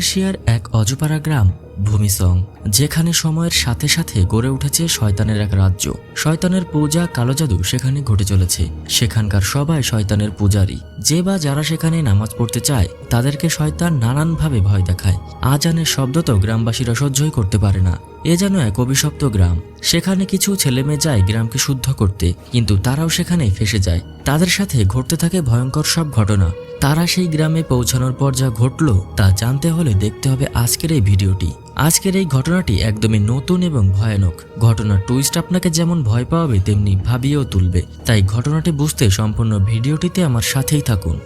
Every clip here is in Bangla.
ইন্দোনেশিয়ার এক অজপাড়া গ্রাম, ভূমিসং, যেখানে সময়ের সাথে সাথে গড়ে উঠেছে শয়তানের এক রাজ্য। শয়তানের পূজা কালো জাদু সেখানে ঘটে চলেছে। সেখানকার সবাই শয়তানের পূজারী। যে বা যারা সেখানে নামাজ পড়তে চায়, তাদেরকে শয়তান নানানভাবে ভয় দেখায়। আজানের শব্দ তো গ্রামবাসীরা সহ্যই করতে পারে না। এ যেন এক অভিশপ্ত গ্রাম। সেখানে কিছু ছেলেমেয়ে যায় গ্রামকে শুদ্ধ করতে, কিন্তু তারাও সেখানে ফেসে যায়। তাদের সাথে ঘটতে থাকে ভয়ঙ্কর সব ঘটনা। তারা সেই গ্রামে পৌঁছানোর পর যা ঘটল, তা জানতে হলে দেখতে হবে আজকের এই ভিডিওটি। আজকের এই ঘটনাটি একদমই নতুন এবং ভয়ানক। ঘটনার টুইস্ট আপনাকে যেমন ভয় পাওয়াবে, তেমনি ভাবিয়েও তুলবে। তাই ঘটনাটি বুঝতে সম্পূর্ণ ভিডিওটিতে আমার সাথেই থাকুন।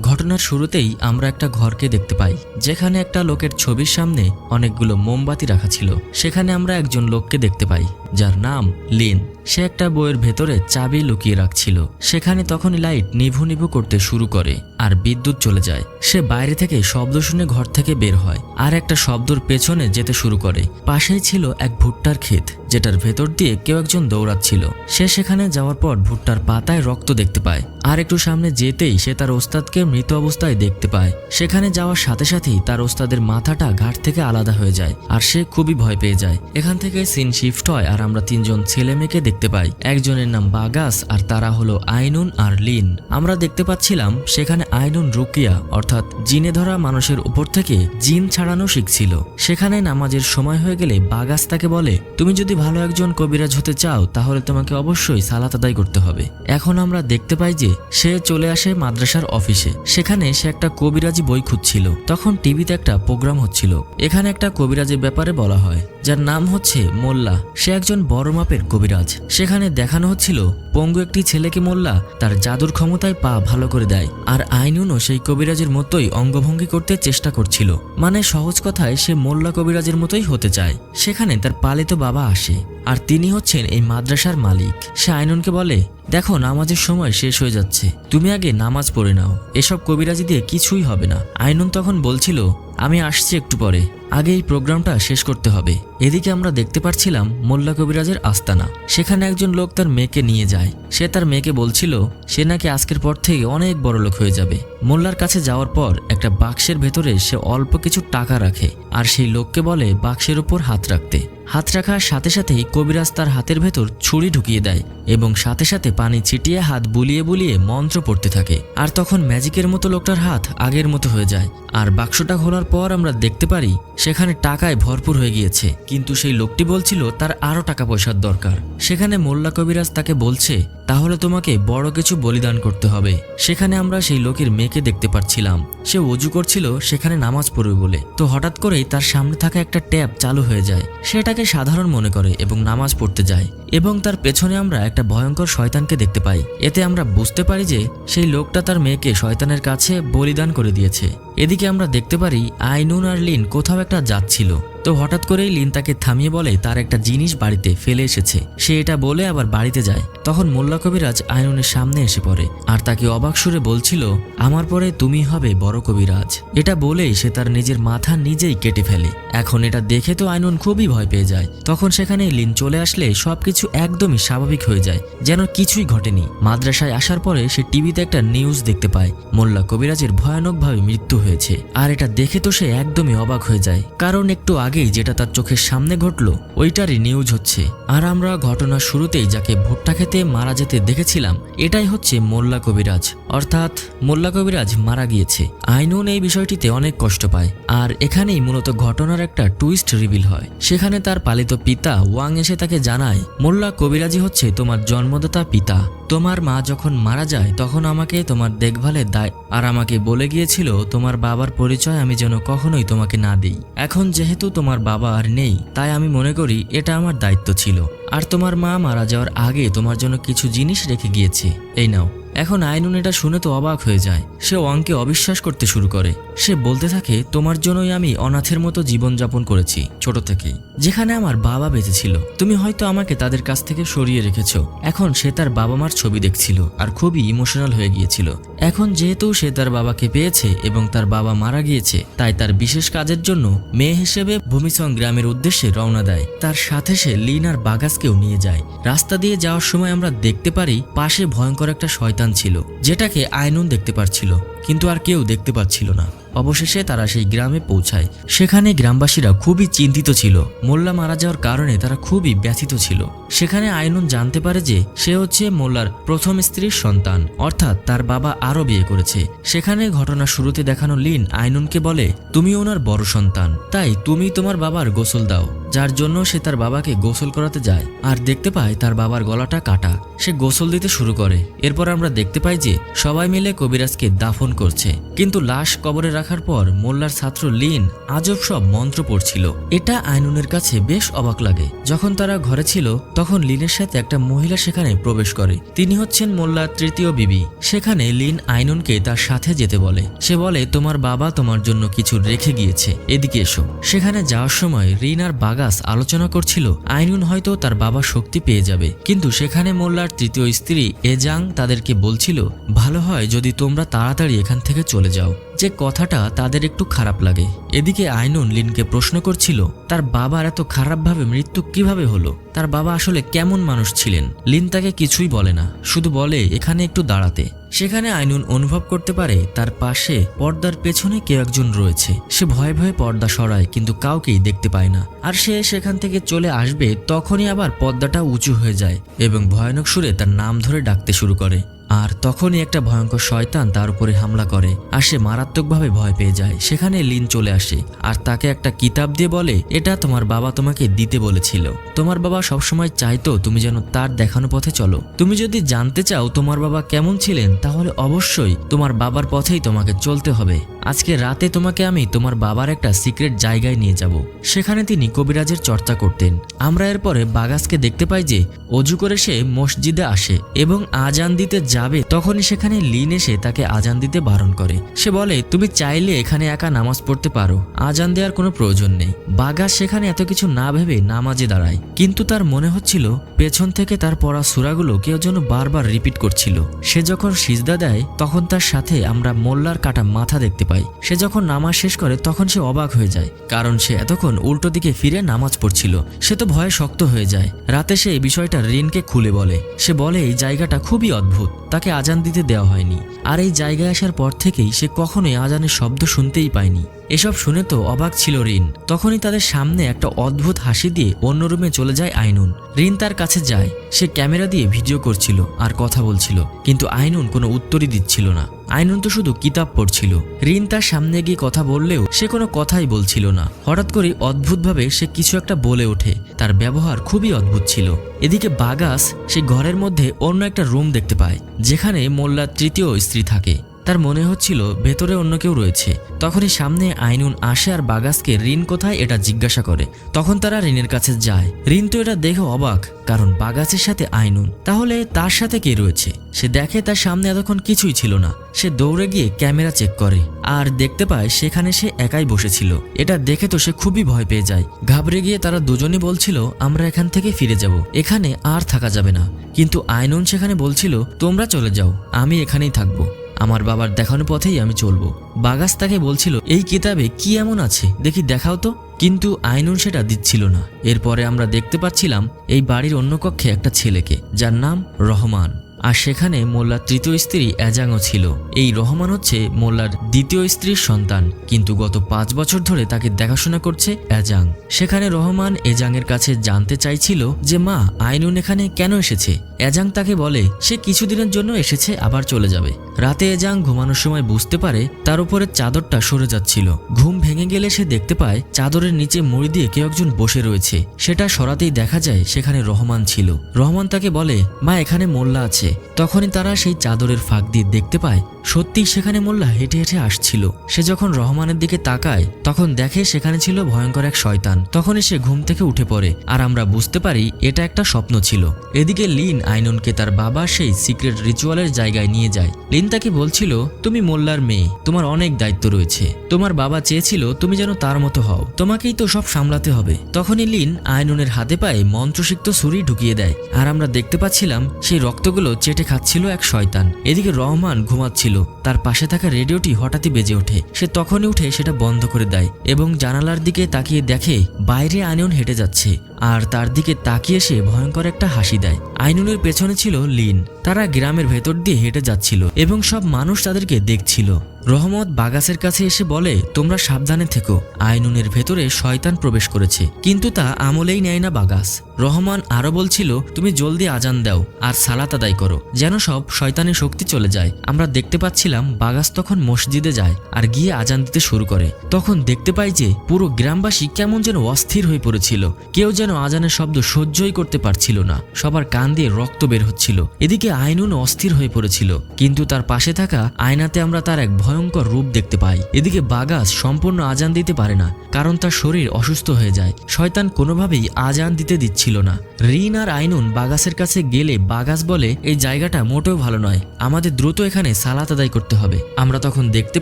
ঘটনার শুরুতেই আমরা একটা ঘরকে দেখতে পাই, যেখানে একটা লোকের ছবির সামনে অনেকগুলো মোমবাতি রাখা ছিল। সেখানে আমরা একজন লোককে দেখতে পাই, যার নাম লিন। সে একটা বইয়ের ভেতরে চাবি লুকিয়ে রাখছিল। সেখানে তখনই লাইট নিভু নিভু করতে শুরু করে আর বিদ্যুৎ চলে যায়। সে বাইরে থেকে শব্দ শুনে ঘর থেকে বের হয় আর একটা শব্দর পেছনে যেতে শুরু করে। পাশেই ছিল এক ভুট্টার ক্ষেত, যেটার ভেতর দিয়ে কেউ একজন দৌড়াচ্ছিল। সে সেখানে যাওয়ার পর ভুট্টার পাতায় রক্ত দেখতে পায় আর একটু সামনে যেতেই সে তার ওস্তাদকে মৃত অবস্থায় দেখতে পায়। সেখানে যাওয়ার সাথে সাথেই তার ওস্তাদের মাথাটা ঘাট থেকে আলাদা হয়ে যায় আর সে খুবই ভয় পেয়ে যায়। এখান থেকে সিন শিফট হয় আর আমরা তিনজন ছেলে মেয়েকে দেখতে পাই। একজনের নাম বাগাস আর তারা হলো আইনুন আর লিন। আমরা দেখতে পাচ্ছিলাম সেখানে আইনুন রুকিয়া, অর্থাৎ জিনে ধরা মানুষের উপর থেকে জিন ছাড়ানো শিখছিল। সেখানে নামাজের সময় হয়ে গেলে বাগাস তাকে বলে, তুমি যদি ভালো একজন কবিরাজ হতে চাও, তাহলে তোমাকে অবশ্যই সালাত আদায় করতে হবে। এখন আমরা দেখতে পাই যে সে চলে আসে মাদ্রাসার অফিসে। সেখানে সে একটা কবিরাজি বই খুঁজছিল। তখন টিভিতে একটা প্রোগ্রাম হচ্ছিল। এখানে একটা কবিরাজের ব্যাপারে বলা হয়, যার নাম হচ্ছে মোল্লা। সে একজন বড় মাপের কবিরাজ। সেখানে দেখানো হচ্ছিল, পঙ্গু একটি ছেলেকে মোল্লা তার জাদুর ক্ষমতায় পা ভালো করে দেয়, আর আইনুনও সেই কবিরাজের মতোই অঙ্গভঙ্গি করতে চেষ্টা করছিল। মানে সহজ কথায় সে মোল্লা কবিরাজের মতোই হতে চায়। সেখানে তার পালিত বাবা আসে, আর তিনি হচ্ছেন এই মাদ্রাসার মালিক। সে আইনুনকে বলে, দেখো, নামাজের সময় শেষ হয়ে যাচ্ছে। তুমি আগে নামাজ পড়ে নাও। এসব কবিরাজি দিয়ে কিছুই হবে না। আইনুন তখন বলছিল আমি আসছি একটু পরে। আগে এই প্রোগ্রামটা শেষ করতে হবে। এদিকে আমরা দেখতে পাচ্ছিলাম মোল্লা কবিরাজের আস্তানা। সেখানে একজন লোক তার মেয়েকে নিয়ে যায়। সে তার মেয়েকে বলছিল, সে নাকি আজকের পর থেকে অনেক বড় লোক হয়ে যাবে। মোল্লার কাছে যাওয়ার পর একটা বাক্সের ভেতরে সে অল্প কিছু টাকা রাখে আর সেই লোককে বলে বাক্সের উপর হাত রাখতে। হাত রাখার সাথে সাথেই কবিরাজ তার হাতের ভেতর ছুরি ঢুকিয়ে দেয় এবং সাথে সাথে পানি ছিটিয়ে হাত বুলিয়ে বুলিয়ে মন্ত্র পড়তে থাকে। আর তখন ম্যাজিকের মতো লোকটার হাত আগের মতো হয়ে যায়। আর বাক্সটা খোলার পর আমরা দেখতে পারি, সেখানে টাকায় ভরপুর হয়ে গিয়েছে। কিন্তু সেই লোকটি বলছিল, তার আরও টাকা পয়সার দরকার। সেখানে মোল্লা কবিরাজ তাকে বলছে তাহলে তোমাকে বড় কিছু বলিদান করতে হবে। সেখানে আমরা সেই লোকের মেয়েকে দেখতে পাচ্ছিলাম সে অজু করছিল, সেখানে নামাজ পড়বে বলে। তো হঠাৎ করেই তার সামনে থাকা একটা ট্যাপ চালু হয়ে যায়। সেটাকে সাধারণ মনে করে এবং নামাজ পড়তে যায়। এবং তার পেছনে আমরা একটা ভয়ঙ্কর শয়তানকে দেখতে পাই। এতে আমরা বুঝতে পারি যে সেই লোকটা তার মেয়েকে শয়তানের কাছে বলিদান করে দিয়েছে। এদিকে আমরা দেখতে পারি আইনুন আর লিন কোথাও একটা যাচ্ছিল। তো হঠাৎ করেই লিন তাকে থামিয়ে বলে, তার একটা জিনিস বাড়িতে ফেলে এসেছে। সে এটা বলে আবার বাড়িতে যায়। তখন মোল্লা কবিরাজ আইনুনের সামনে এসে পড়ে আর তাকে অবাক সুরে বলছিল, আমার পরে তুমি হবে বড় কবিরাজ। এটা বলেই সে তার নিজের মাথা নিজেই কেটে ফেলে। এখন এটা দেখে তো আইনুন খুবই ভয় পেয়ে যায়। তখন সেখানে লিন চলে আসলে সবকিছু একদমই স্বাভাবিক হয়ে যায়, যেন কিছুই ঘটেনি। মাদ্রাসায় আসার পরে সে টিভিতে একটা নিউজ দেখতে পায়, মোল্লা কবিরাজের ভয়ানকভাবে মৃত্যু হয়েছে। আর এটা দেখে তো সে একদমই অবাক হয়ে যায়। কারণ একটু আগেই যেটা তার চোখের সামনে ঘটলো, ওইটারই নিউজ হচ্ছে। আর আমরা ঘটনার শুরুতেই যাকে ভুট্টা খেতে মারা যেতে দেখেছিলাম, এটাই হচ্ছে মোল্লা কবিরাজ। অর্থাৎ মোল্লা কবিরাজ মারা গিয়েছে। আইনুন এই বিষয়টিতে অনেক কষ্ট পায়। আর এখানেই মূলত ঘটনার একটা টুইস্ট রিভিল হয়। সেখানে তার পালিত পিতা ওয়াং এসে তাকে জানায়, মোল্লা কবিরাজি হচ্ছে তোমার জন্মদাতা পিতা। তোমার মা যখন মারা যায়, তখন আমাকে তোমার দেখভালের দায়। আর আমাকে বলে গিয়েছিল, তোমার বাবার পরিচয় আমি যেন কখনোই তোমাকে না দিই। এখন যেহেতু তোমার বাবা আর নেই, তাই আমি মনে করি এটা আমার দায়িত্ব ছিল। আর তোমার মা মারা যাওয়ার আগে তোমার জন্য কিছু জিনিস রেখে গিয়েছে। এই নাও। এখন আইনুন এটা শুনে তো অবাক হয়ে যায়। সে ওয়াংকে অবিশ্বাস করতে শুরু করে। সে বলতে থাকে, তোমার জন্যই আমি অনাথের মতো জীবনযাপন করেছি, ছোট থেকেই। যেখানে আমার বাবা বেঁচে ছিল তুমি হয়তো আমাকে তাদের কাছ থেকে সরিয়ে রেখেছ। এখন সে তার বাবা মার ছবি দেখছিল আর খুবই ইমোশনাল হয়ে গিয়েছিল। এখন যেহেতু সে তার বাবাকে পেয়েছে এবং তার বাবা মারা গিয়েছে, তাই তার বিশেষ কাজের জন্য মেয়ে হিসেবে ভূমিসং গ্রামের উদ্দেশ্যে রওনা দেয়। তার সাথে সে লিন আর বাগাসকেও নিয়ে যায়। রাস্তা দিয়ে যাওয়ার সময় আমরা দেখতে পারি, পাশে ভয়ঙ্কর একটা শয়তান ছিল, যেটাকে আয়নুন দেখতে পারছিল, কিন্তু আর কেউ দেখতে পাচ্ছিল না। অবশেষে তারা সেই গ্রামে পৌঁছায়। সেখানে গ্রামবাসীরা খুবই চিন্তিত ছিল। মোল্লা মারা যাওয়ার কারণে তারা খুবই ব্যথিত ছিল। সেখানে আইনুন জানতে পারে যে, সে হচ্ছে মোল্লার প্রথম স্ত্রীর সন্তান, অর্থাৎ তার বাবা আরও বিয়ে করেছে। সেখানে ঘটনা শুরুতে দেখানো লিন আইনুনকে বলে, তুমি ওনার বড় সন্তান। তাই তুমি তোমার বাবার গোসল দাও। যার জন্য সে তার বাবাকে গোসল করাতে যায়। আর দেখতে পায় তার বাবার গলাটা কাটা। সে গোসল দিতে শুরু করে। এরপর আমরা দেখতে পাই যে সবাই মিলে কবিরাজকে দাফন করছে। কিন্তু লাশ কবরে রাখার পর মোল্লার ছাত্র লিন আজব সব মন্ত্র পড়ছিল। এটা আইনুনের কাছে বেশ অবাক লাগে। যখন তারা ঘরে ছিল, তখন লিনের সাথে একটা মহিলা সেখানে প্রবেশ করে। তিনি হচ্ছেন মোল্লার তৃতীয় বিবি। সেখানে লিন আইনুনকে তার সাথে যেতে বলে। সে বলে, তোমার বাবা তোমার জন্য কিছু রেখে গিয়েছে। এদিকে এসো। সেখানে যাওয়ার সময় রিন আর বাগাস আলোচনা করছিল, আইনুন হয়তো তার বাবা শক্তি পেয়ে যাবে। কিন্তু সেখানে মোল্লার তৃতীয় স্ত্রী এজাং তাদেরকে বলছিল, ভালো হয় যদি তোমরা তাড়াতাড়ি এখান থেকে চলে যাও। যে কথাটা তাদের একটু খারাপ লাগে। এদিকে আইনুন লিনকে প্রশ্ন করছিল, তার বাবার এত খারাপভাবে মৃত্যু কীভাবে হলো? তার বাবা আসলে কেমন মানুষ ছিলেন? লিন তাকে কিছুই বলে না, শুধু বলে, এখানে একটু দাঁড়াতে। সেখানে আইনুন অনুভব করতে পারে, তার পাশে পর্দার পেছনে কেউ একজন রয়েছে। সে ভয়ে ভয়ে পর্দা সরায়, কিন্তু কাউকেই দেখতে পায় না। আর সে সেখান থেকে চলে আসবে, তখনই আবার পর্দাটা উঁচু হয়ে যায় এবং ভয়ানক সুরে তার নাম ধরে ডাকতে শুরু করে। আর তখনই একটা ভয়ঙ্কর শয়তান তার উপরে হামলা করে আর সে মারাত্মকভাবে ভয় পেয়ে যায়। সেখানে লিন চলে আসে আর তাকে একটা কিতাব দিয়ে বলে, এটা তোমার বাবা তোমাকে দিতে বলেছিল। তোমার বাবা সবসময় চাইতো তুমি যেন তার দেখানো পথে চলো। তুমি যদি জানতে চাও তোমার বাবা কেমন ছিলেন, তাহলে অবশ্যই তোমার বাবার পথেই তোমাকে চলতে হবে। আজকে রাতে তোমাকে আমি তোমার বাবার একটা সিক্রেট জায়গায় নিয়ে যাব। সেখানে তিনি কবিরাজের চর্চা করতেন। আমরা এরপরে বাগাসকে দেখতে পাই যে অজু করে সে মসজিদে আসে এবং আজান দিতে যাবে, তখনই সেখানে লিন এসে তাকে আজান দিতে বারণ করে। সে বলে, তুমি চাইলে এখানে একা নামাজ পড়তে পারো। আজান দেওয়ার কোনো প্রয়োজন নেই। বাগাস সেখানে এত কিছু না ভেবে নামাজে দাঁড়ায়। কিন্তু তার মনে হচ্ছিল, পেছন থেকে তার পড়া সুরাগুলো কেউ যেন বারবার রিপিট করছিল। সে যখন সিজদা দেয়, তখন তার সাথে আমরা মোল্লার কাটা মাথা দেখতে পাই। সে যখন নামাজ শেষ করে, তখন সে অবাক হয়ে যায়, কারণ সে এতক্ষণ উল্টো দিকে ফিরে নামাজ পড়ছিল। সে তো ভয়ে শক্ত হয়ে যায়। রাতে সে এই বিষয়টা রিনকে খুলে বলে। সে বলে, এই জায়গাটা খুবই অদ্ভুত। তাকে আজান দিতে দেওয়া হয়নি। আর এই জায়গায় আসার পর থেকেই সে কখনোই আজানের শব্দ শুনতেই পায়নি। এসব শুনে তো অবাক ছিল রিন। তখনই তাদের সামনে একটা অদ্ভুত হাসি দিয়ে অন্য রুমে চলে যায় আইনুন। রিন তার কাছে যায়, সে ক্যামেরা দিয়ে ভিডিও করছিল আর কথা বলছিল, কিন্তু আইনুন কোনো উত্তরই দিচ্ছিল না। আইনুন তো শুধু কিতাব পড়ছিল। রিন তার সামনে গিয়ে কথা বললেও সে কোনো কথাই বলছিল না। হঠাৎ করে অদ্ভুতভাবে সে কিছু একটা বলে ওঠে। তার ব্যবহার খুবই অদ্ভুত ছিল। এদিকে বাগাস সে ঘরের মধ্যে অন্য একটা রুম দেখতে পায়, যেখানে মোল্লার তৃতীয় স্ত্রী থাকে। তার মনে হচ্ছিল ভেতরে অন্য কেউ রয়েছে। তখনই সামনে আইনুন আসে আর বাগাসকে রিন কোথায় এটা জিজ্ঞাসা করে। তখন তারা রিনের কাছে যায়। রিন তো এটা দেখে অবাক, কারণ বাগাসের সাথে আইনুন। তাহলে তার সাথে কে রয়েছে? সে দেখে তার সামনে এতক্ষণ কিছুই ছিল না। সে দৌড়ে গিয়ে ক্যামেরা চেক করে। আর দেখতে পায় সেখানে সে একাই বসেছিল। এটা দেখে তো সে খুবই ভয় পেয়ে যায়। ঘাবড়ে গিয়ে তারা দুজনই বলছিল, আমরা এখান থেকে ফিরে যাব। এখানে আর থাকা যাবে না। কিন্তু আইনুন সেখানে বলছিল, তোমরা চলে যাও। আমি এখানেই থাকব। আমার বাবার দেখানো পথেই আমি চলবো। বাগাস তাকে বলছিল, এই কিতাবে কি এমন আছে? দেখি দেখাও তো। কিন্তু আইনুন সেটা দিচ্ছিল না। এরপরে আমরা দেখতে পাচ্ছিলাম, এই বাড়ির অন্য কক্ষে একটা ছেলেকে, যার নাম রহমান। আর সেখানে মোল্লার তৃতীয় স্ত্রী অ্যাজাংও ছিল। এই রহমান হচ্ছে মোল্লার দ্বিতীয় স্ত্রীর সন্তান, কিন্তু গত পাঁচ বছর ধরে তাকে দেখাশোনা করছে অ্যাজাং। সেখানে রহমান এজাংয়ের কাছে জানতে চাইছিল যে, মা, আইনুন এখানে কেন এসেছে? অ্যাজাং তাকে বলে, সে কিছুদিনের জন্য এসেছে, আবার চলে যাবে। রাতে এজাং ঘুমানোর সময় বুঝতে পারে তার উপরে চাদরটা সরে যাচ্ছিল। ঘুম ভেঙে গেলে সে দেখতে পায় চাদরের নিচে মুড়ি দিয়ে কেউ একজন বসে রয়েছে। সেটা সরাতেই দেখা যায় সেখানে রহমান ছিল। রহমান তাকে বলে, মা, এখানে মোল্লা আছে। তখনই তারা সেই চাদরের ফাঁক দিয়ে দেখতে পায় সত্যি সেখানে মোল্লা হেঁটে হেঁটে আসছিল। সে যখন রহমানের দিকে তাকায়, তখন দেখে সেখানে ছিল ভয়ঙ্কর এক শয়তান। তখনই সে ঘুম থেকে উঠে পড়ে, আর আমরা বুঝতে পারি এটা একটা স্বপ্ন ছিল। এদিকে লিন, আইনুনকে তার বাবা সেই সিক্রেট রিচুয়ালের জায়গায় নিয়ে যায়। লিন তাকে বলছিল, তুমি মোল্লার মেয়ে, তোমার অনেক দায়িত্ব রয়েছে। তোমার বাবা চেয়েছিল তুমি যেন তার মতো হও। তোমাকেই তো সব সামলাতে হবে। তখনই লিন আইনুনের হাতে পায়ে মন্ত্রসিক্ত ছুরি ঢুকিয়ে দেয়। আর আমরা দেখতে পাচ্ছিলাম, সেই রক্তগুলো চেটে খাচ্ছিল এক শয়তান। এদিকে রহমান ঘুমাচ্ছিল। তার পাশে থাকা রেডিওটি হঠাৎই বেজে ওঠে। সে তখনই উঠে সেটা বন্ধ করে দেয় এবং জানালার দিকে তাকিয়ে দেখে বাইরে আইনুন হেঁটে যাচ্ছে। আর তার দিকে তাকিয়ে সে ভয়ঙ্কর একটা হাসি দেয়। আইনুনের পেছনে ছিল লিন। তারা গ্রামের ভেতর দিয়ে হেঁটে যাচ্ছিল এবং সব মানুষ তাদেরকে দেখছিল। রহমত বাগাসের কাছে এসে বলে, তোমরা সাবধানে থেকো। আইনুনের ভেতরে শয়তান প্রবেশ করেছে, কিন্তু তা আমলেই নেয় না বাগাস। রহমান আরও বলছিল, তুমি জলদি আজান দাও আর সালাত আদায় করো, যেন সব শয়তানের শক্তি চলে যায়। আমরা দেখতে পাচ্ছিলাম বাগাস তখন মসজিদে যায় আর গিয়ে আজান দিতে শুরু করে। তখন দেখতে পাই যে পুরো গ্রামবাসী কেমন যেন অস্থির হয়ে পড়েছিল। কেউ যেন আজানের শব্দ সহ্যই করতে পারছিল না। সবার কান দিয়ে রক্ত বের হচ্ছিল। এদিকে আইনুন অস্থির হয়ে পড়েছিল। কিন্তু তার পাশে থাকা আয়নাতে আমরা তার এক ভয়ঙ্কর রূপ দেখতে পাই। এদিকে বাগাস সম্পূর্ণ আজান দিতে পারে না, কারণ তার শরীর অসুস্থ হয়ে যায়। শয়তান কোনোভাবেই আজান দিতে দিচ্ছিল না। রিন আর আইনুন বাগাসের কাছে গেলে বাগাস বলে, এই জায়গাটা মোটেও ভালো নয়। আমাদের দ্রুত এখানে সালাত আদায় করতে হবে। আমরা তখন দেখতে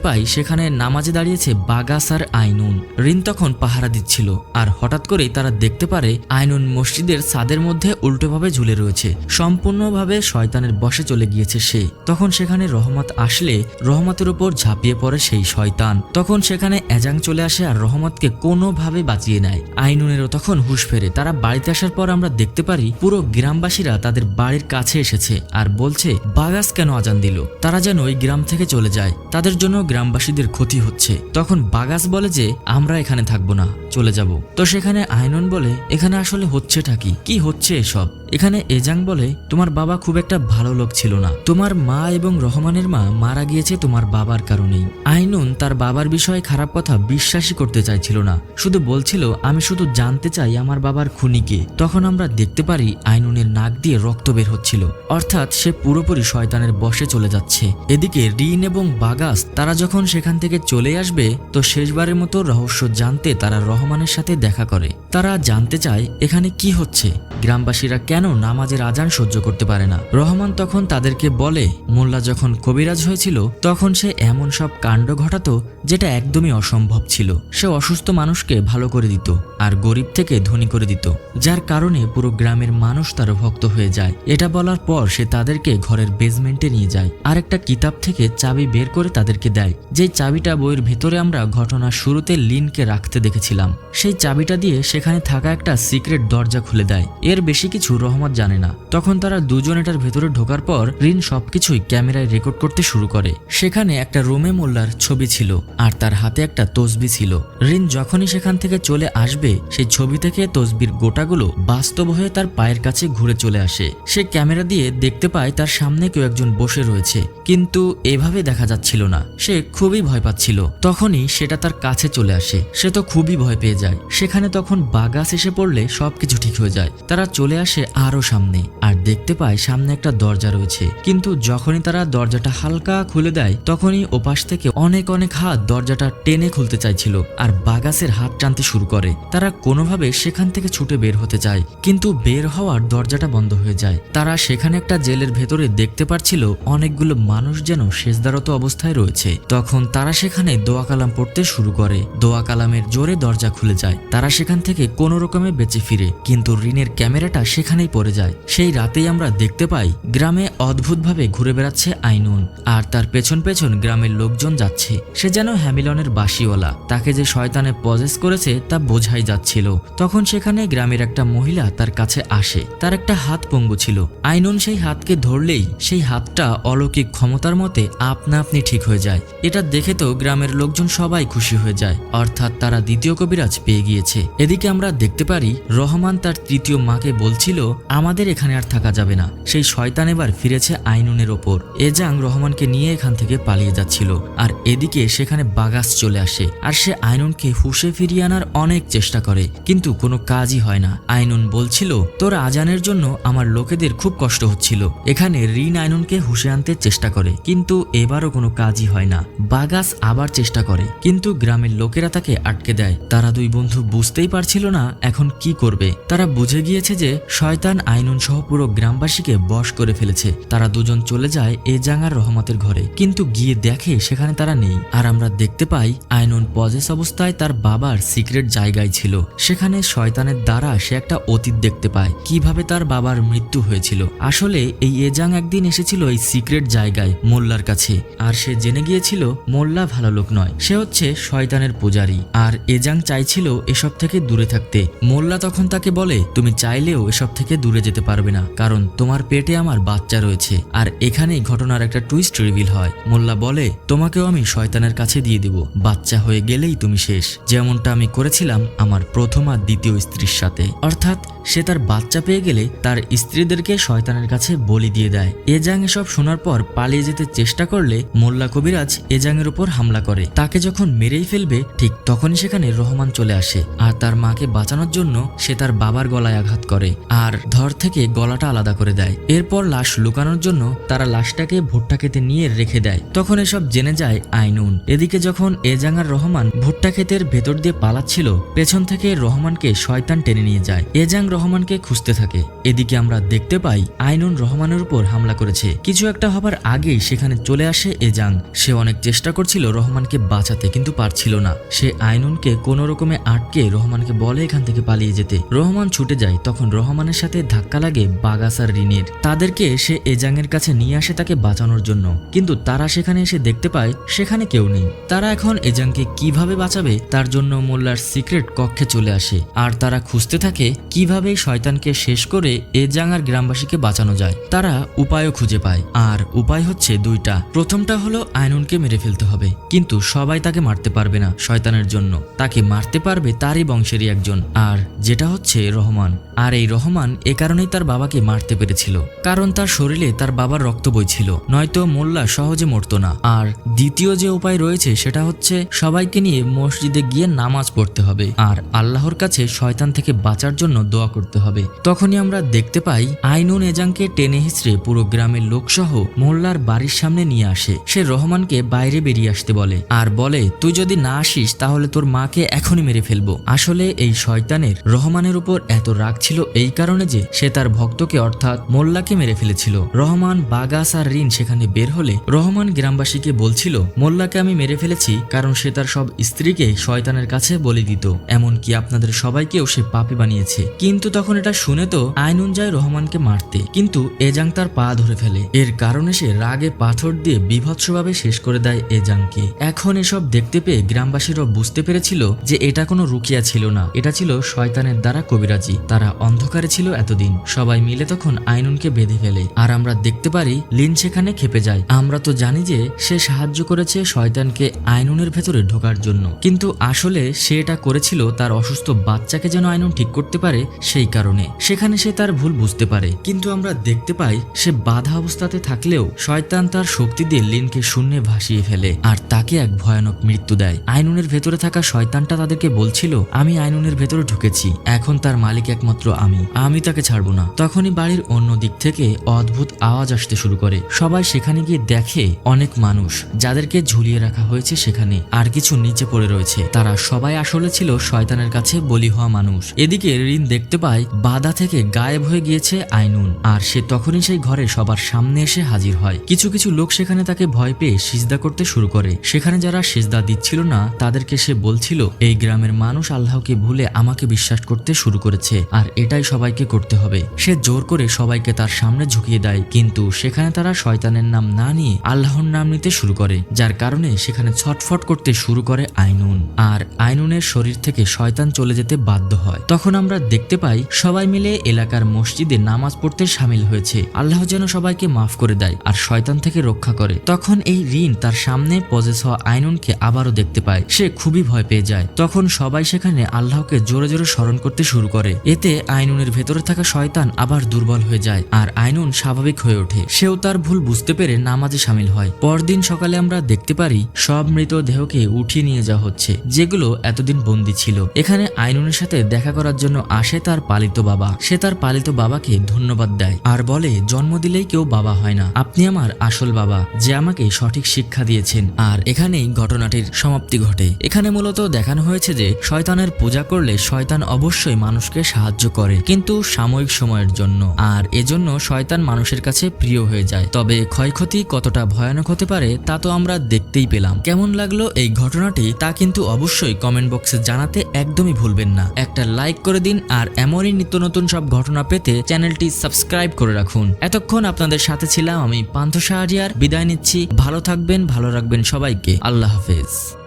পাই সেখানে নামাজে দাঁড়িয়েছে বাগাস আর আইনুন। রিন তখন পাহারা দিচ্ছিল, আর হঠাৎ করেই তারা দেখতে পারে আইনুন মসজিদের ছাদের মধ্যে উল্টোভাবে ঝুলে রয়েছে। সম্পূর্ণভাবে শয়তানের বসে চলে গিয়েছে সে। তখন সেখানে রহমত আসলে রহমতের উপর ঝাঁপিয়ে পড়ে সেই শয়তান। তখন সেখানে এজাং চলে আসে আর রহমতকে কোনোভাবে বাঁচিয়ে নেয়। আইনুনেরও তখন হুশ ফেরে। তারা বাড়িতে আসার পর আমরা দেখতে পারি পুরো গ্রামবাসীরা তাদের বাড়ির কাছে এসেছে আর বলছে, বাগাস কেন আজান দিল? তারা যেন ওই গ্রাম থেকে চলে যায়। তাদের জন্য গ্রামবাসীদের ক্ষতি হচ্ছে। তখন বাগাস বলে যে, আমরা এখানে থাকব না, চলে যাব। তো সেখানে আইনন বলে, এখানে আসলে হচ্ছেটা কি? কি হচ্ছে এসব? এখানে এজাং বলে, তোমার বাবা খুব একটা ভালো লোক ছিল না। তোমার মা এবং রহমানের মা মারা গিয়েছে তোমার বাবার কারণেই। আইনুন তার বাবার বিষয়ে খারাপ কথা বিশ্বাসই করতে চাইছিল না। শুধু বলছিল, আমি শুধু জানতে চাই আমার বাবার খুনিকে তখন আমরা দেখতে পারি আইনুনের নাক দিয়ে রক্ত বের হচ্ছিল। অর্থাৎ সে পুরোপুরি শয়তানের বসে চলে যাচ্ছে। এদিকে রিন এবং বাগাস, তারা যখন সেখান থেকে চলে আসবে, তো শেষবারের মতো রহস্য জানতে তারা রহমানের সাথে দেখা করে। তারা জানতে চায়, এখানে কি হচ্ছে? গ্রামবাসীরা কেন নামাজের আজান সহ্য করতে পারে না? রহমান তখন তাদেরকে বলে, মোল্লা যখন কবিরাজ হয়েছিল, তখন সে এমন সব কাণ্ড ঘটাতো, যেটা একদমই অসম্ভব ছিল। সে অসুস্থ মানুষকে ভালো করে দিত, আর গরিব থেকে ধনী করে দিত, যার কারণে পুরো গ্রামের মানুষ তার ভক্ত হয়ে যায়। এটা বলার পর সে তাদেরকে ঘরের বেসমেন্টে নিয়ে যায়। আর একটা কিতাব থেকে চাবি বের করে তাদেরকে দেয়। যে চাবিটা বইয়ের ভেতরে আমরা ঘটনার শুরুতে লিনকে রাখতে দেখেছিলাম। সেই চাবিটা দিয়ে সেখানে থাকা একটা সিক্রেট দরজা খুলে দেয়। এর বেশি কিছু রহমত জানে না। তখন তারা দুজন এটার ভেতরে ঢোকার পর রিন সবকিছুই ক্যামেরায় রেকর্ড করতে শুরু করে। সেখানে একটা রুমে মোল্লার ছবি ছিল, আর তার হাতে একটা তসবি ছিল। রিন যখনই সেখান থেকে চলে আসবে, সেই ছবি থেকে তসবির গোটাগুলো বাস্তব হয়ে তার পায়ের কাছে ঘুরে চলে আসে। সে ক্যামেরা দিয়ে দেখতে পায় তার সামনে কেউ একজন বসে রয়েছে। কিন্তু এভাবে দেখা যাচ্ছিল না। সে খুবই ভয় পাচ্ছিল। তখনই সেটা তার কাছে চলে আসে। সে তো খুবই ভয় পেয়ে যায়। সেখানে তখন বাগাস এসে পড়লে সবকিছু ঠিক হয়ে যায়। তারা চলে আসে আরও সামনে আর দেখতে পায় সামনে একটা দরজা রয়েছে। কিন্তু যখনই তারা দরজাটা হালকা খুলে দেয়, তখনই ওপাশ থেকে অনেক অনেক হাত দরজাটা টেনে খুলতে চাইছিল। আর বাগাসের হাত টানতে শুরু করে। তারা কোনোভাবে সেখান থেকে ছুটে বের হতে চায় কিন্তু বের হওয়ার দরজাটা বন্ধ হয়ে যায়। তারা সেখানে একটা জেলের ভেতরে দেখতে পাচ্ছিল অনেকগুলো মানুষ যেন শেষদারত অবস্থায় রয়েছে। তখন তারা সেখানে দোয়া কালাম পড়তে শুরু করে। দোয়া কালামের জোরে দরজা খুলে যায়। তারা সেখান থেকে কোনো রকমে বেঁচে ফিরে, কিন্তু রিনের ক্যামেরাটা সেখানেই পড়ে যায়। সেই রাতেই আমরা দেখতে পাই, গ্রামে অদ্ভুতভাবে ঘুরে বেড়াচ্ছে আইনুন। আর তার পেছন পেছন গ্রামের লোকজন যাচ্ছে। সে যেন হ্যামিলনের বাসিওয়ালা তাকে যে শয়তানে পজেস করেছে তা বোঝাই যাচ্ছিল। তখন সেখানে গ্রামের একটা মহিলা তার কাছে আসে। তার একটা হাত পঙ্গু ছিল। আইনুন সেই হাতকে ধরলেই সেই হাতটা অলৌকিক ক্ষমতার মতে আপনা আপনি ঠিক হয়ে যায়। এটা দেখে তো গ্রামের লোকজন সবাই খুশি হয়ে যায়। অর্থাৎ তারা দ্বিতীয় কবিরাজ পেয়ে গিয়েছে। এদিকে আমরা দেখতে পারি, রহমান তার তৃতীয় মাকে বলছিল, আমাদের এখানে আর থাকা যাবে না। সেই শয়তান এবার ফিরেছে আইনুনের ওপর। এজাং রহমানকে নিয়ে এখান থেকে পালিয়ে যাচ্ছিল। আর এদিকে সেখানে বাগাস চলে আসে। আর সে আইনুনকে হুশে ফিরিয়ে আনার অনেক চেষ্টা করে। কিন্তু কোনো কাজই হয় না। আইনুন আইনুন বলছিল, তোর আজানের জন্য আমার লোকেদের খুব কষ্ট হচ্ছিল। এখানে রিন আইনুনকে হুশে আনতে চেষ্টা করে, কিন্তু এবারও কোনো কাজই হয় না। বাগাস আবার চেষ্টা করে, কিন্তু গ্রামের লোকেরা তাকে আটকে দেয়। তারা দুই বন্ধু বুঝতেই পারছিল না এখন কি করবে। তারা বুঝে গিয়েছে যে, শয়তান আইনুন সহ পুরো গ্রামবাসীকে বশ করে ফেলেছে। তারা দুজন চলে যায় এ রহমতের ঘরে, কিন্তু গিয়ে দেখে সেখানে তারা নেই। আর আমরা দেখতে পাই, আইনুন পজেস অবস্থায় তার বাবার সিক্রেট জায়গায় ছিল। সেখানে শয়তানের দ্বারা সে একটা অতীত দেখতে পায়। কীভাবে তার বাবার মৃত্যু হয়েছিল? আসলে এই এজাং একদিন এসেছিল এই সিক্রেট জায়গায়, মোল্লার কাছে। আর সে জেনে গিয়েছিল, মোল্লা ভালো লোক নয়। সে হচ্ছে শয়তানের পূজারী। আর এজাং চাইছিল এসব থেকে দূরে থাকতে। মোল্লা তখন তাকে বলে, তুমি চাইলেও এসব থেকে দূরে যেতে পারবে না, কারণ তোমার পেটে আমার বাচ্চা রয়েছে। আর এখানেই ঘটনার একটা টুইস্ট রিভিল হয়। মোল্লা বলে, তোমাকেও আমি শয়তানের কাছে দিয়ে দেব। বাচ্চা হয়ে গেলেই তুমি শেষ। যেমনটা আমি করেছিলাম আমার প্রথম আর দ্বিতীয় স্ত্রীর সাথে। অর্থাৎ tat সে তার বাচ্চা পেয়ে গেলে তার স্ত্রীদেরকে শয়তানের কাছে বলি দিয়ে দেয়। এজাং এসব শোনার পর পালিয়ে যেতে চেষ্টা করলে মোল্লা কবিরাজ এজাংয়ের উপর হামলা করে। তাকে যখন মেরেই ফেলবে, ঠিক তখনই সেখানে রহমান চলে আসে। আর তার মাকে বাঁচানোর জন্য সে তার বাবার গলায় আঘাত করে আর ধর থেকে গলাটা আলাদা করে দেয়। এরপর লাশ লুকানোর জন্য তারা লাশটাকে ভুট্টা খেতে নিয়ে রেখে দেয়। তখন এসব জেনে যায় আইনুন। এদিকে যখন এজাং আর রহমান ভুট্টা ক্ষেতের ভেতর দিয়ে পালাচ্ছিল, পেছন থেকে রহমানকে শয়তান টেনে নিয়ে যায়। এজাং রহমানকে খুঁজতে থাকে। এদিকে আমরা দেখতে পাই আইনুন রহমানের উপর হামলা করেছে। কিছু একটা হবার আগেই সেখানে চলে আসে এজাং সে অনেক চেষ্টা করছিল রহমানকে বাঁচাতে, কিন্তু পারছিল না। সে আইনুনকে কোনো রকমে আটকে রহমানকে বলে এখান থেকে পালিয়ে যেতে। রহমান ছুটে যায়, তখন রহমানের সাথে ধাক্কা লাগে বাগাসার রিনের তাদেরকে সে এজাংয়ের কাছে নিয়ে আসে তাকে বাঁচানোর জন্য। কিন্তু তারা সেখানে এসে দেখতে পায়, সেখানে কেউ নেই। তারা এখন এজাংকে কীভাবে বাঁচাবে, তার জন্য মোল্লার সিক্রেট কক্ষে চলে আসে। আর তারা খুঁজতে থাকে, কীভাবে এই শয়তানকে শেষ করে এজাং আর গ্রামবাসীকে বাঁচানো যায়। তারা উপায়ও খুঁজে পায়। আর উপায় হচ্ছে দুইটা। প্রথমটা হলো আইনুনকে মেরে ফেলতে হবে। কিন্তু সবাই তাকে মারতে পারবে না শয়তানের জন্য। তাকে মারতে পারবে তারই বংশেরই একজন। আর যেটা হচ্ছে রহমান। আর এই রহমান এ কারণেই তার বাবাকে মারতে পেরেছিল। কারণ তার শরীরে তার বাবার রক্ত বইছিল নয়তো মোল্লা সহজে মরতো না। আর দ্বিতীয় যে উপায় রয়েছে সেটা হচ্ছে সবাইকে নিয়ে মসজিদে গিয়ে নামাজ পড়তে হবে। আর আল্লাহর কাছে শয়তান থেকে বাঁচার জন্য দোয়া করতে হবে। তখনই আমরা দেখতে পাই আইনুন এজাংকে টেনে হিসড়ে পুরো গ্রামের লোকসহ মোল্লার বাড়ির সামনে নিয়ে আসে। সে রহমানকে বাইরে বেরিয়ে আসতে বলে, আর বলে, তুই যদি না আসিস, তাহলে তোর মাকে এখনই মেরে ফেলব। আসলে এই শয়তানের রহমানের উপর এত রাগ ছিল এই কারণে যে সে তার ভক্তকে অর্থাৎ মোল্লাকে মেরে ফেলেছিল। রহমান বাগাস আর রিন সেখানে বের হলে রহমান গ্রামবাসীকে বলছিল, মোল্লাকে আমি মেরে ফেলেছি কারণ সে তার সব স্ত্রীকে শয়তানের কাছে বলে দিত। এমনকি আপনাদের সবাইকেও সে পাপি বানিয়েছে। কিন্তু তখন এটা শুনে তো আইনুন যায় রহমানকে মারতে। কিন্তু এজাং তার পা ধরে ফেলে। এর কারণে সে রাগে পাথর দিয়ে বিভৎসভাবে শেষ করে দেয় এজাংকে। এখন এসব দেখতে পেয়ে গ্রামবাসীরাও বুঝতে পেরেছিল যে এটা কোনো রুকিয়া ছিল না। এটা ছিল শয়তানের দ্বারা কবিরাজি। তারা অন্ধকারে ছিল এতদিন। সবাই মিলে তখন আইনুনকে বেঁধে ফেলে। আর আমরা দেখতে পারি, লিন সেখানে খেপে যায়। আমরা তো জানি যে সে সাহায্য করেছে শয়তানকে আইনুনের ভেতরে ঢোকার জন্য। কিন্তু আসলে সে এটা করেছিল তার অসুস্থ বাচ্চাকে যেন আইনুন ঠিক করতে পারে সেই কারণে। সেখানে সে তার ভুল বুঝতে পারে, কিন্তু আমরা দেখতে পাই সে বাধা অবস্থাতে থাকলেও শয়তান তার শক্তি দিয়ে লিনকে শূন্যে ভাসিয়ে ফেলে আর তাকে এক ভয়ানক মৃত্যু দেয়। আইনুনের ভেতরে থাকা শয়তানটা তাদেরকে বলছিল, আমি আইনুনের ভেতরে ঢুকেছি, এখন তার মালিক একমাত্র আমি আমি তাকে ছাড়বো না। তখনই বাড়ির অন্য দিক থেকে অদ্ভুত আওয়াজ আসতে শুরু করে। সবাই সেখানে গিয়ে দেখে অনেক মানুষ, যাদেরকে ঝুলিয়ে রাখা হয়েছে সেখানে, আর কিছু নিচে পড়ে রয়েছে। তারা সবাই আসলে ছিল শয়তানের কাছে বলি হওয়া মানুষ। এদিকে ঋণ দেখতে পায় বাধা থেকে গায়েব হয়ে গিয়েছে আইনুন। আর সে তখনই সেই ঘরে সবার সামনে এসে হাজির হয়। কিছু কিছু লোক সেখানে তাকে ভয় পেয়ে সিজদা করতে শুরু করে। সেখানে যারা সিজদা দিচ্ছিল না, তাদেরকে সে বলছিল, এই গ্রামের মানুষ আল্লাহকে ভুলে আমাকে বিশ্বাস করতে শুরু করেছে, আর এটাই সবাইকে করতে হবে। সে জোর করে সবাইকে তার সামনে ঝুঁকিয়ে দেয়। কিন্তু সেখানে তারা শয়তানের নাম না নিয়ে আল্লাহর নাম নিতে শুরু করে, যার কারণে সেখানে ছটফট করতে শুরু করে আইনুন। আর আইনুনের শরীর থেকে শয়তান চলে যেতে বাধ্য হয়। তখন আমরা দেখতে পাই সবাই মিলে এলাকার মসজিদে নামাজ পড়তে সামিল হয়েছে। আল্লাহ যেন সবাইকে মাফ করে দেয় আর শয়তান থেকে রক্ষা করে। তখন এই ঋণ তার সামনে পজেস হওয়া আইনুনকে আবারও দেখতে পায়। সে খুবই ভয় পেয়ে যায়। তখন সবাই সেখানে আল্লাহকে জোরে জোরে স্মরণ করতে শুরু করে। এতে আইনুনের ভেতরে থাকা শয়তান আবার দুর্বল হয়ে যায় আর আইনুন স্বাভাবিক হয়ে ওঠে। সেও তার ভুল বুঝতে পেরে নামাজে সামিল হয়। পরদিন সকালে আমরা দেখতে পারি, সব মৃতদেহকে উঠিয়ে নিয়ে যাওয়া হচ্ছে, যেগুলো এতদিন বন্দী ছিল। এখানে আইনুনের সাথে দেখা করার জন্য আসে তার তার পালিত বাবা। সে তার পালিত বাবাকে ধন্যবাদ দেয় আর বলে, জন্ম দিলেই কেউ বাবা হয় না। আপনি আমার আসল বাবা, যে আমাকে সঠিক শিক্ষা দিয়েছেন। আর এখানেই ঘটনাটির সমাপ্তি ঘটে। এখানে মূলত দেখানো হয়েছে যে, শয়তানের পূজা করলে শয়তান অবশ্যই মানুষকে সাহায্য করে, কিন্তু সাময়িক সময়ের জন্য। আর এজন্য শয়তান মানুষের কাছে প্রিয় হয়ে যায়। তবে ক্ষয়ক্ষতি কতটা ভয়ানক হতে পারে, তা তো আমরা দেখতেই পেলাম। কেমন লাগল এই ঘটনাটি, তা কিন্তু অবশ্যই কমেন্ট বক্সে জানাতে একদমই ভুলবেন না। একটা লাইক করে দিন আর এমনই নিত্য নতুন সব ঘটনা পেতে চ্যানেলটি সাবস্ক্রাইব করে রাখুন। এতক্ষণ আপনাদের সাথে ছিলাম আমি পান্থ শাহরিয়ার। বিদায় নিচ্ছি। ভালো থাকবেন, ভালো রাখবেন সবাইকে। আল্লাহ হাফেজ।